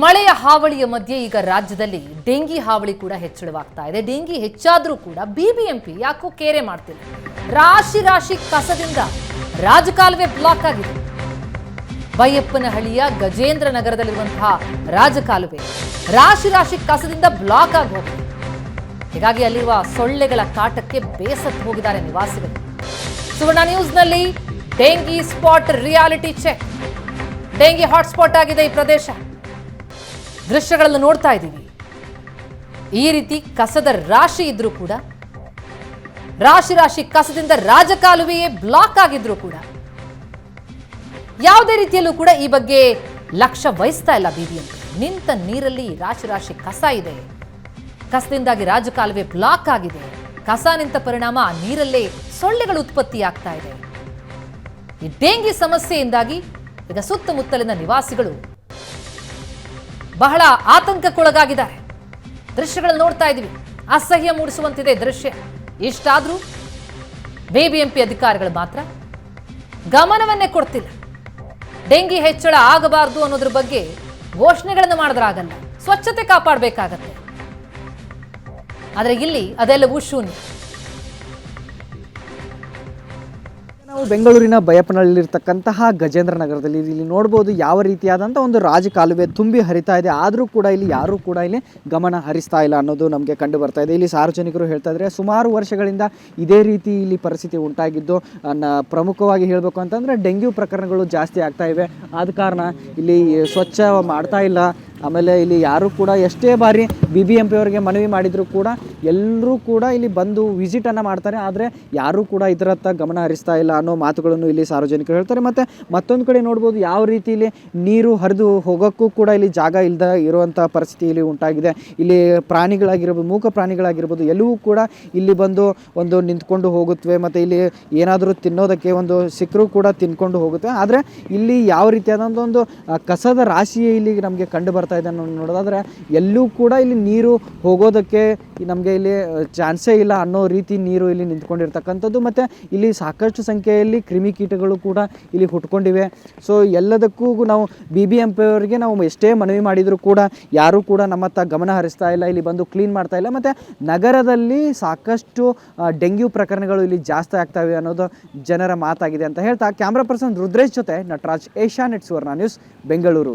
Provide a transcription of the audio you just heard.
ಮಳೆಯ ಹಾವಳಿಯ ಮಧ್ಯೆ ಈಗ ರಾಜ್ಯದಲ್ಲಿ ಡೆಂಗಿ ಹಾವಳಿ ಕೂಡ ಹೆಚ್ಚಳವಾಗ್ತಾ ಇದೆ. ಡೆಂಗಿ ಹೆಚ್ಚಾದರೂ ಕೂಡ ಬಿಬಿಎಂಪಿ ಯಾಕೋ ಕೇರೆ ಮಾಡ್ತಿಲ್ಲ ರಾಶಿ ರಾಶಿ ಕಸದಿಂದ ರಾಜಕಾಲುವೆ ಬ್ಲಾಕ್ ಆಗಿದೆ. ಬೈಯಪ್ಪನಹಳ್ಳಿಯ ಗಜೇಂದ್ರ ನಗರದಲ್ಲಿರುವಂತಹ ರಾಜಕಾಲುವೆ ರಾಶಿ ರಾಶಿ ಕಸದಿಂದ ಬ್ಲಾಕ್ ಆಗಿ ಹೋಗಿದೆ. ಹೀಗಾಗಿ ಅಲ್ಲಿರುವ ಸೊಳ್ಳೆಗಳ ಕಾಟಕ್ಕೆ ಬೇಸತ್ತು ಹೋಗಿದ್ದಾರೆ ನಿವಾಸಿಗಳು. Suvarna ನ್ಯೂಸ್ನಲ್ಲಿ dengue spot reality check. Dengue hotspot ಆಗಿದೆ ಈ ಪ್ರದೇಶ. ದೃಶ್ಯಗಳನ್ನು ನೋಡ್ತಾ ಇದ್ದೀವಿ. ಈ ರೀತಿ ಕಸದ ರಾಶಿ ಇದ್ರೂ ಕೂಡ, ರಾಶಿ ರಾಶಿ ಕಸದಿಂದ ರಾಜಕಾಲುವೆಯೇ ಬ್ಲಾಕ್ ಆಗಿದ್ರು ಕೂಡ, ಯಾವುದೇ ರೀತಿಯಲ್ಲೂ ಕೂಡ ಈ ಬಗ್ಗೆ ಲಕ್ಷ್ಯ ವಹಿಸ್ತಾ ಇಲ್ಲ ಬಿಬಿಎಂಪಿ ನಿಂತ ನೀರಲ್ಲಿ ರಾಶಿ ರಾಶಿ ಕಸ ಇದೆ. ಕಸದಿಂದಾಗಿ ರಾಜಕಾಲುವೆ ಬ್ಲಾಕ್ ಆಗಿದೆ. ಕಸ ನಿಂತ ಪರಿಣಾಮ ಆ ನೀರಲ್ಲೇ ಸೊಳ್ಳೆಗಳು ಉತ್ಪತ್ತಿ ಆಗ್ತಾ ಇದೆ. ಈ ಡೆಂಗಿ ಸಮಸ್ಯೆಯಿಂದಾಗಿ ಈಗ ಸುತ್ತಮುತ್ತಲಿನ ನಿವಾಸಿಗಳು ಬಹಳ ಆತಂಕಕ್ಕೊಳಗಾಗಿದ್ದಾರೆ. ದೃಶ್ಯಗಳನ್ನು ನೋಡ್ತಾ ಇದ್ದೀವಿ. ಅಸಹ್ಯ ಮೂಡಿಸುವಂತಿದೆ ದೃಶ್ಯ. ಇಷ್ಟಾದರೂ ಬಿಬಿಎಂಪಿ ಅಧಿಕಾರಿಗಳು ಮಾತ್ರ ಗಮನವನ್ನೇ ಕೊಡ್ತಿಲ್ಲ. ಡೆಂಗಿ ಹೆಚ್ಚಳ ಆಗಬಾರದು ಅನ್ನೋದ್ರ ಬಗ್ಗೆ ಘೋಷಣೆಗಳನ್ನು ಮಾಡಿದ್ರಾಗಲ್ಲ ಸ್ವಚ್ಛತೆ ಕಾಪಾಡಬೇಕಾಗತ್ತೆ. ಆದರೆ ಇಲ್ಲಿ ಅದೆಲ್ಲವೂ ಶೂನ್ಯ. ಬೆಂಗಳೂರಿನ ಬಯಪ್ಪನಹಳ್ಳಿರ್ತಕ್ಕಂತಹ ಗಜೇಂದ್ರ ನಗರದಲ್ಲಿ ಇಲ್ಲಿ ನೋಡ್ಬೋದು ಯಾವ ರೀತಿಯಾದಂಥ ಒಂದು ರಾಜಕಾಲುವೆ ತುಂಬಿ ಹರಿತಾ ಇದೆ. ಆದರೂ ಕೂಡ ಇಲ್ಲಿ ಯಾರೂ ಕೂಡ ಇಲ್ಲಿ ಗಮನ ಹರಿಸ್ತಾ ಇಲ್ಲ ಅನ್ನೋದು ನಮಗೆ ಕಂಡು ಬರ್ತಾ ಇದೆ. ಇಲ್ಲಿ ಸಾರ್ವಜನಿಕರು ಹೇಳ್ತಾ ಇದ್ದಾರೆ ಸುಮಾರು ವರ್ಷಗಳಿಂದ ಇದೇ ರೀತಿ ಇಲ್ಲಿ ಪರಿಸ್ಥಿತಿ ಉಂಟಾಗಿದ್ದು. ಪ್ರಮುಖವಾಗಿ ಹೇಳಬೇಕು ಅಂತಂದರೆ ಡೆಂಗ್ಯೂ ಪ್ರಕರಣಗಳು ಜಾಸ್ತಿ ಆಗ್ತಾ ಇವೆ. ಆದ ಕಾರಣ ಇಲ್ಲಿ ಸ್ವಚ್ಛ ಮಾಡ್ತಾ ಇಲ್ಲ. ಆಮೇಲೆ ಇಲ್ಲಿ ಯಾರು ಕೂಡ ಎಷ್ಟೇ ಬಾರಿ ಬಿ ಬಿ ಎಂ ಪಿ ಅವರಿಗೆ ಮನವಿ ಮಾಡಿದರೂ ಕೂಡ ಎಲ್ಲರೂ ಕೂಡ ಇಲ್ಲಿ ಬಂದು ವಿಸಿಟನ್ನು ಮಾಡ್ತಾರೆ. ಆದರೆ ಯಾರೂ ಕೂಡ ಇದರತ್ತ ಗಮನ ಹರಿಸ್ತಾ ಇಲ್ಲ ಅನ್ನೋ ಮಾತುಗಳನ್ನು ಇಲ್ಲಿ ಸಾರ್ವಜನಿಕರು ಹೇಳ್ತಾರೆ. ಮತ್ತು ಮತ್ತೊಂದು ಕಡೆ ನೋಡ್ಬೋದು ಯಾವ ರೀತಿ ಇಲ್ಲಿ ನೀರು ಹರಿದು ಹೋಗೋಕ್ಕೂ ಕೂಡ ಇಲ್ಲಿ ಜಾಗ ಇಲ್ಲದ ಇರುವಂಥ ಪರಿಸ್ಥಿತಿ ಇಲ್ಲಿ ಉಂಟಾಗಿದೆ. ಇಲ್ಲಿ ಪ್ರಾಣಿಗಳಾಗಿರ್ಬೋದು, ಮೂಕ ಪ್ರಾಣಿಗಳಾಗಿರ್ಬೋದು ಎಲ್ಲವೂ ಕೂಡ ಇಲ್ಲಿ ಬಂದು ಒಂದು ನಿಂತ್ಕೊಂಡು ಹೋಗುತ್ತವೆ ಮತ್ತು ಇಲ್ಲಿ ಏನಾದರೂ ತಿನ್ನೋದಕ್ಕೆ ಒಂದು ಸಿಕ್ಕರೂ ಕೂಡ ತಿನ್ಕೊಂಡು ಹೋಗುತ್ತೆ. ಆದರೆ ಇಲ್ಲಿ ಯಾವ ರೀತಿಯಾದಂಥ ಒಂದು ಕಸದ ರಾಶಿಯೇ ಇಲ್ಲಿ ನಮಗೆ ಕಂಡು ಇದೆ ಅನ್ನೋ ನೋಡೋದಾದ್ರೆ ಎಲ್ಲೂ ಕೂಡ ಇಲ್ಲಿ ನೀರು ಹೋಗೋದಕ್ಕೆ ನಮಗೆ ಇಲ್ಲಿ ಚಾನ್ಸೇ ಇಲ್ಲ ಅನ್ನೋ ರೀತಿ ನೀರು ಇಲ್ಲಿ ನಿಂತ್ಕೊಂಡಿರ್ತಕ್ಕಂಥದ್ದು. ಮತ್ತು ಇಲ್ಲಿ ಸಾಕಷ್ಟು ಸಂಖ್ಯೆಯಲ್ಲಿ ಕ್ರಿಮಿಕೀಟಗಳು ಕೂಡ ಇಲ್ಲಿ ಹುಟ್ಕೊಂಡಿವೆ. ಸೊ ಎಲ್ಲದಕ್ಕೂ ನಾವು ಬಿ ಬಿ ಎಂ ಅವರಿಗೆ ನಾವು ಎಷ್ಟೇ ಮನವಿ ಮಾಡಿದರೂ ಕೂಡ ಯಾರೂ ಕೂಡ ನಮ್ಮತ್ತ ಗಮನ ಹರಿಸ್ತಾ ಇಲ್ಲ, ಇಲ್ಲಿ ಬಂದು ಕ್ಲೀನ್ ಮಾಡ್ತಾ ಇಲ್ಲ. ಮತ್ತು ನಗರದಲ್ಲಿ ಸಾಕಷ್ಟು ಡೆಂಗ್ಯೂ ಪ್ರಕರಣಗಳು ಇಲ್ಲಿ ಜಾಸ್ತಿ ಆಗ್ತಾವೆ ಅನ್ನೋದು ಜನರ ಮಾತಾಗಿದೆ ಅಂತ ಹೇಳ್ತಾ, ಕ್ಯಾಮ್ರಾ ಪರ್ಸನ್ ರುದ್ರೇಶ್ ಜೊತೆ Nataraj, Asianet Suvarna news, Bengaluru.